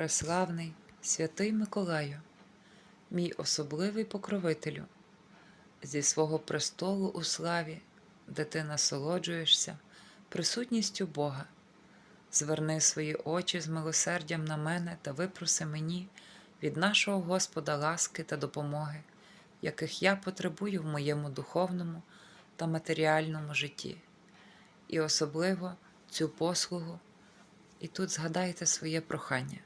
преславний, святий Миколаю, мій особливий покровителю, зі свого престолу у славі, де ти насолоджуєшся присутністю Бога, зверни свої очі з милосердям на мене та випроси мені від нашого Господа ласки та допомоги, яких я потребую в моєму духовному та матеріальному житті, і особливо цю послугу. І тут згадайте своє прохання,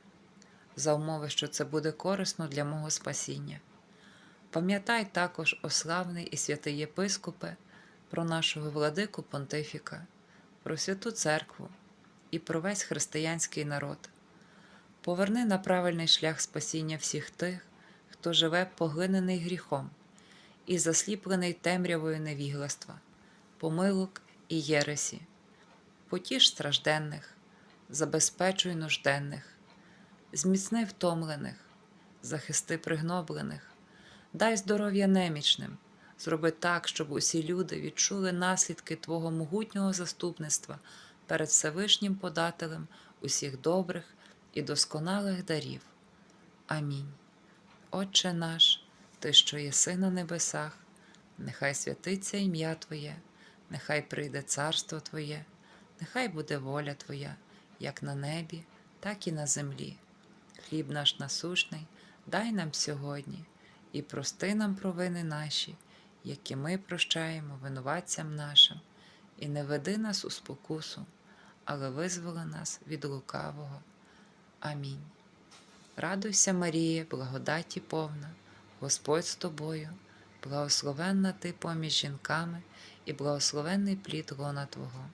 за умови, що це буде корисно для мого спасіння. Пам'ятай також, о славний і святий єпископе, про нашого владику Понтифіка, про святу церкву і про весь християнський народ. Поверни на правильний шлях спасіння всіх тих, хто живе поглинений гріхом і засліплений темрявою невігластва, помилок і єресі, потіш стражденних забезпечуй нужденних, зміцни втомлених, захисти пригноблених, дай здоров'я немічним, зроби так, щоб усі люди відчули наслідки Твого могутнього заступництва перед Всевишнім подателем усіх добрих і досконалих дарів. Амінь. Отче наш, Ти, що єси на небесах, нехай святиться ім'я Твоє, нехай прийде царство Твоє, нехай буде воля Твоя як на небі, так і на землі. Хліб наш насушний, дай нам сьогодні і прости нам провини наші, які ми прощаємо винуватцям нашим, і не веди нас у спокусу, але визволи нас від лукавого. Амінь. Радуйся, Марія, благодаті повна, Господь з тобою, благословенна ти поміж жінками, і благословенний плід лона Твого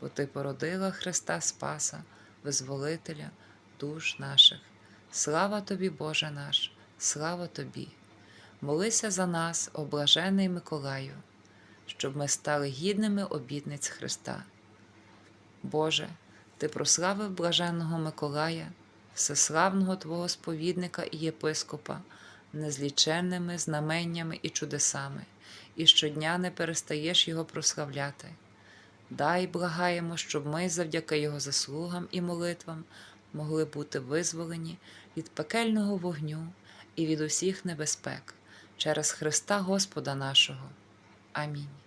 бо Ти породила Христа Спаса, Визволителя душ наших. Слава тобі, Боже наш, слава тобі! Молися за нас, облажений Миколаю, щоб ми стали гідними обітниць Христа. Боже, Ти прославив блаженного Миколая, всеславного Твого сповідника і єпископа, незліченними знаменнями і чудесами, і щодня не перестаєш Його прославляти. Дай благаємо, щоб ми завдяки Його заслугам і молитвам могли бути визволені від пекельного вогню і від усіх небезпек через Христа Господа нашого. Амінь.